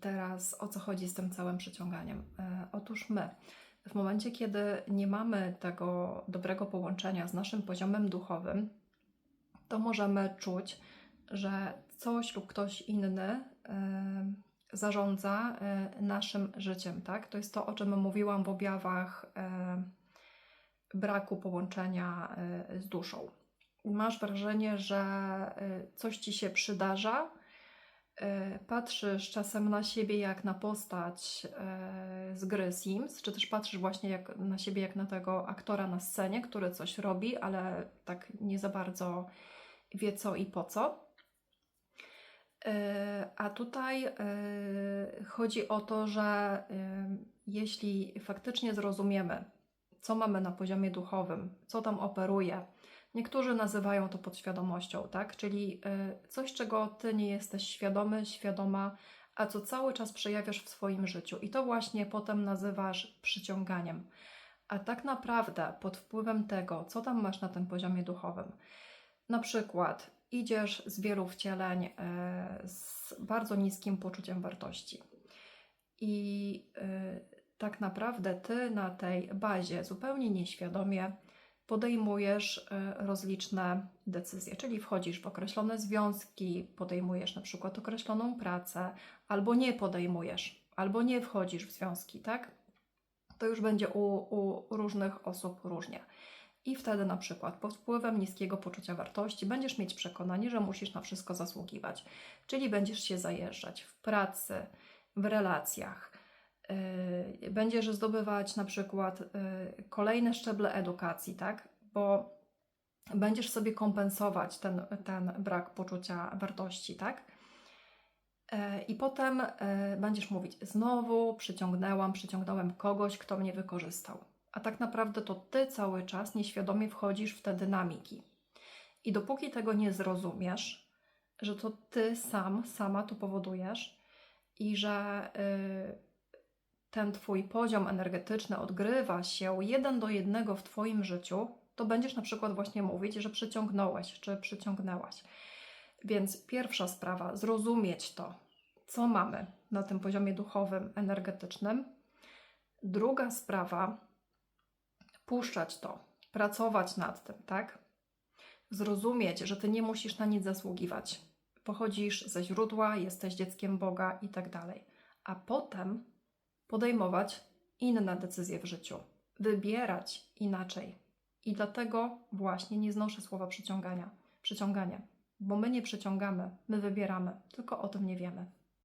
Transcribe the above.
teraz o co chodzi z tym całym przyciąganiem? E, Otóż my, w momencie, kiedy nie mamy tego dobrego połączenia z naszym poziomem duchowym, to możemy czuć, że coś lub ktoś inny e, zarządza e, naszym życiem, tak? To jest to, o czym mówiłam w objawach braku połączenia z duszą. Masz wrażenie, że coś ci się przydarza, patrzysz czasem na siebie jak na postać e, z gry Sims, czy też patrzysz właśnie jak, na siebie jak na tego aktora na scenie, który coś robi, ale tak nie za bardzo wie co i po co. E, A tutaj e, chodzi o to, że e, jeśli faktycznie zrozumiemy, co mamy na poziomie duchowym, co tam operuje, niektórzy nazywają to podświadomością, tak? Czyli e, coś, czego ty nie jesteś świadomy, świadoma, a co cały czas przejawiasz w swoim życiu, i to właśnie potem nazywasz przyciąganiem. A tak naprawdę pod wpływem tego, co tam masz na tym poziomie duchowym, na przykład idziesz z wielu wcieleń e, z bardzo niskim poczuciem wartości. I e, tak naprawdę ty na tej bazie zupełnie nieświadomie podejmujesz e, rozliczne decyzje, czyli wchodzisz w określone związki, podejmujesz na przykład określoną pracę, albo nie podejmujesz, albo nie wchodzisz w związki, tak? To już będzie u, u różnych osób różnie. I wtedy na przykład pod wpływem niskiego poczucia wartości będziesz mieć przekonanie, że musisz na wszystko zasługiwać. Czyli będziesz się zajeżdżać w pracy, w relacjach. Yy, Będziesz zdobywać na przykład yy, kolejne szczeble edukacji, tak? Bo będziesz sobie kompensować ten, ten brak poczucia wartości, tak? Yy, I potem yy, będziesz mówić: Znowu przyciągnęłam, przyciągnąłem kogoś, kto mnie wykorzystał a tak naprawdę to ty cały czas nieświadomie wchodzisz w te dynamiki. I dopóki tego nie zrozumiesz, że to ty sam, sama to powodujesz i że y, ten twój poziom energetyczny odgrywa się jeden do jednego w twoim życiu, to będziesz na przykład właśnie mówić, że przyciągnąłeś czy przyciągnęłaś. Więc pierwsza sprawa, zrozumieć to, co mamy na tym poziomie duchowym, energetycznym. Druga sprawa, puszczać to, pracować nad tym, tak? Zrozumieć, że ty nie musisz na nic zasługiwać. Pochodzisz ze źródła, jesteś dzieckiem Boga i tak dalej. A potem podejmować inne decyzje w życiu, wybierać inaczej. I dlatego właśnie nie znoszę słowa przyciągania, przyciąganie, bo my nie przyciągamy, my wybieramy, tylko o tym nie wiemy.